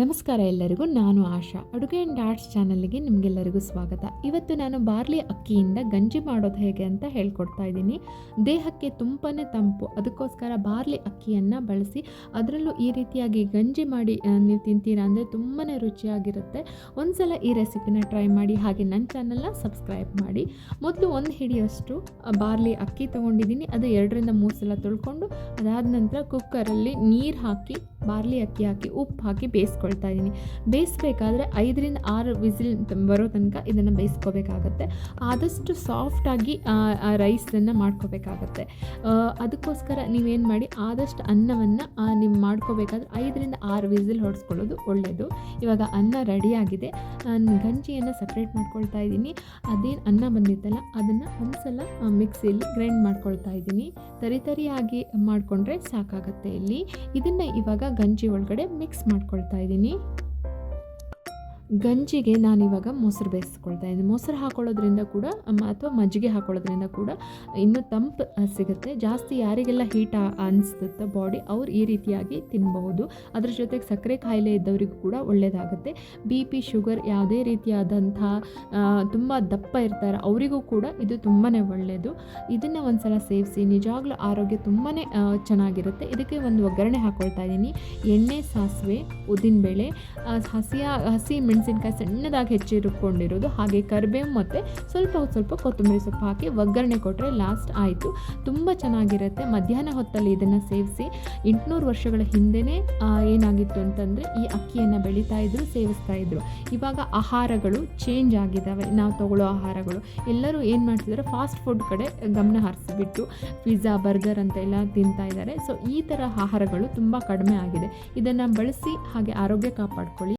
ನಮಸ್ಕಾರ ಎಲ್ಲರಿಗೂ, ನಾನು ಆಶಾ. ಅಡುಗೆ ಆ್ಯಂಡ್ ಆರ್ಟ್ಸ್ ಚಾನಲ್ಗೆ ನಿಮಗೆಲ್ಲರಿಗೂ ಸ್ವಾಗತ. ಇವತ್ತು ನಾನು ಬಾರ್ಲಿ ಅಕ್ಕಿಯಿಂದ ಗಂಜಿ ಮಾಡೋದು ಹೇಗೆ ಅಂತ ಹೇಳ್ಕೊಡ್ತಾ ಇದ್ದೀನಿ. ದೇಹಕ್ಕೆ ತುಂಬಾ ತಂಪು, ಅದಕ್ಕೋಸ್ಕರ ಬಾರ್ಲಿ ಅಕ್ಕಿಯನ್ನು ಬಳಸಿ, ಅದರಲ್ಲೂ ಈ ರೀತಿಯಾಗಿ ಗಂಜಿ ಮಾಡಿ ನೀವು ತಿಂತೀರಾ ಅಂದರೆ ತುಂಬಾ ರುಚಿಯಾಗಿರುತ್ತೆ. ಒಂದ್ಸಲ ಈ ರೆಸಿಪಿನ ಟ್ರೈ ಮಾಡಿ, ಹಾಗೆ ನನ್ನ ಚಾನಲ್ನ ಸಬ್ಸ್ಕ್ರೈಬ್ ಮಾಡಿ. ಮೊದಲು ಒಂದು ಹಿಡಿಯಷ್ಟು ಬಾರ್ಲಿ ಅಕ್ಕಿ ತೊಗೊಂಡಿದ್ದೀನಿ. ಅದು ಎರಡರಿಂದ ಮೂರು ಸಲ ತೊಳ್ಕೊಂಡು ಅದಾದ ನಂತರ ಕುಕ್ಕರಲ್ಲಿ ನೀರು ಹಾಕಿ ಬಾರ್ಲಿ ಅಕ್ಕಿ ಹಾಕಿ, ಉಪ್ಪು ಹಾಕಿ ಬೇಯಿಸ್ಕೊಳ್ತಾ ಇದ್ದೀನಿ. ಬೇಯಿಸ್ಬೇಕಾದ್ರೆ ಐದರಿಂದ ಆರು ವಿಸಿಲ್ ಬರೋ ತನಕ ಇದನ್ನು ಬೇಯಿಸ್ಕೋಬೇಕಾಗತ್ತೆ. ಆದಷ್ಟು ಸಾಫ್ಟಾಗಿ ರೈಸನ್ನು ಮಾಡ್ಕೋಬೇಕಾಗತ್ತೆ. ಅದಕ್ಕೋಸ್ಕರ ನೀವೇನು ಮಾಡಿ, ಆದಷ್ಟು ಅನ್ನವನ್ನು ನೀವು ಮಾಡ್ಕೋಬೇಕಾದ್ರೆ ಐದರಿಂದ ಆರು ವಿಸಿಲ್ ಹೊಡೆಸ್ಕೊಳ್ಳೋದು ಒಳ್ಳೆಯದು ಇವಾಗ ಅನ್ನ ರೆಡಿಯಾಗಿದೆ ನಾನು ಗಂಜಿಯನ್ನು ಸಪ್ರೇಟ್ ಮಾಡ್ಕೊಳ್ತಾ ಇದ್ದೀನಿ. ಅದೇನು ಅನ್ನ ಬಂದಿತ್ತಲ್ಲ, ಅದನ್ನು ಒಂದು ಸಲ ಮಿಕ್ಸಿಯಲ್ಲಿ ಗ್ರೈಂಡ್ ಮಾಡ್ಕೊಳ್ತಾ ಇದ್ದೀನಿ. ತರಿ ತರಿಯಾಗಿ ಮಾಡಿಕೊಂಡ್ರೆ ಸಾಕಾಗುತ್ತೆ ಇಲ್ಲಿ. ಇದನ್ನು ಇವಾಗ ಗಂಜಿ ಒಳಗಡೆ ಮಿಕ್ಸ್ ಮಾಡ್ಕೊಳ್ತಾ ಇದ್ದೀನಿ. ಗಂಜಿಗೆ ನಾನಿವಾಗ ಮೊಸರು ಬೇಯಿಸ್ಕೊಳ್ತಾ ಇದ್ದೀನಿ. ಮೊಸರು ಹಾಕೊಳ್ಳೋದ್ರಿಂದ ಕೂಡ ಅಥವಾ ಮಜ್ಜಿಗೆ ಹಾಕೊಳ್ಳೋದ್ರಿಂದ ಕೂಡ ಇನ್ನೂ ತಂಪು ಸಿಗುತ್ತೆ. ಜಾಸ್ತಿ ಯಾರಿಗೆಲ್ಲ ಹೀಟ್ ಅನಿಸುತ್ತೆ ಬಾಡಿ ಅವ್ರು ಈ ರೀತಿಯಾಗಿ ತಿನ್ನಬಹುದು ಅದ್ರ ಜೊತೆಗೆ ಸಕ್ಕರೆ ಕಾಯಿಲೆ ಇದ್ದವರಿಗೂ ಕೂಡ ಒಳ್ಳೆಯದಾಗುತ್ತೆ ಬಿ ಪಿ ಶುಗರ್ ಯಾವುದೇ ರೀತಿಯಾದಂಥ ತುಂಬ ದಪ್ಪ ಇರ್ತಾರೆ, ಅವರಿಗೂ ಕೂಡ ಇದು ತುಂಬಾ ಒಳ್ಳೆಯದು ಇದನ್ನು ಒಂದ್ಸಲ ಸೇವಿಸಿ, ನಿಜವಾಗ್ಲೂ ಆರೋಗ್ಯ ತುಂಬಾ ಚೆನ್ನಾಗಿರುತ್ತೆ. ಇದಕ್ಕೆ ಒಂದು ಒಗ್ಗರಣೆ ಹಾಕೊಳ್ತಾ ಇದ್ದೀನಿ. ಎಣ್ಣೆ, ಸಾಸಿವೆ, ಉದ್ದಿನಬೇಳೆ ಬೇಳೆ ಹಸಿಯ, ಹಸಿ ಮೆಣಸಿನ್ಕಾಯಿ ಸಣ್ಣದಾಗಿ ಹೆಚ್ಚಿರುಕೊಂಡಿರೋದು ಹಾಗೆ ಕರಿಬೇವು ಮತ್ತು ಸ್ವಲ್ಪ ಸ್ವಲ್ಪ ಕೊತ್ತಂಬರಿ ಸೊಪ್ಪು ಹಾಕಿ ಒಗ್ಗರಣೆ ಕೊಟ್ಟರೆ ಲಾಸ್ಟ್ ಆಯಿತು. ತುಂಬ ಚೆನ್ನಾಗಿರುತ್ತೆ. ಮಧ್ಯಾಹ್ನ ಹೊತ್ತಲ್ಲಿ ಇದನ್ನು ಸೇವಿಸಿ ಎಂಟುನೂರು ವರ್ಷಗಳ ಹಿಂದೆಯೇ ಏನಾಗಿತ್ತು ಅಂತಂದರೆ ಈ ಅಕ್ಕಿಯನ್ನು ಬೆಳೀತಾ ಇದ್ರು, ಸೇವಿಸ್ತಾ ಇದ್ದರು ಇವಾಗ ಆಹಾರಗಳು ಚೇಂಜ್ ಆಗಿದ್ದಾವೆ ನಾವು ತಗೊಳ್ಳೋ ಆಹಾರಗಳು. ಎಲ್ಲರೂ ಏನು ಮಾಡ್ತಿದ್ದಾರೆ ಫಾಸ್ಟ್ ಫುಡ್ ಕಡೆ ಗಮನ ಹರಿಸಿಬಿಟ್ಟು ಪಿಜ್ಜಾ ಬರ್ಗರ್ ಅಂತ ಎಲ್ಲ ತಿಂತಾ ಇದ್ದಾರೆ ಸೊ ಈ ಥರ ಆಹಾರಗಳು ತುಂಬ ಕಡಿಮೆ ಆಗಿದೆ. ಇದನ್ನು ಬಳಸಿ ಹಾಗೆ ಆರೋಗ್ಯ ಕಾಪಾಡ್ಕೊಳ್ಳಿ.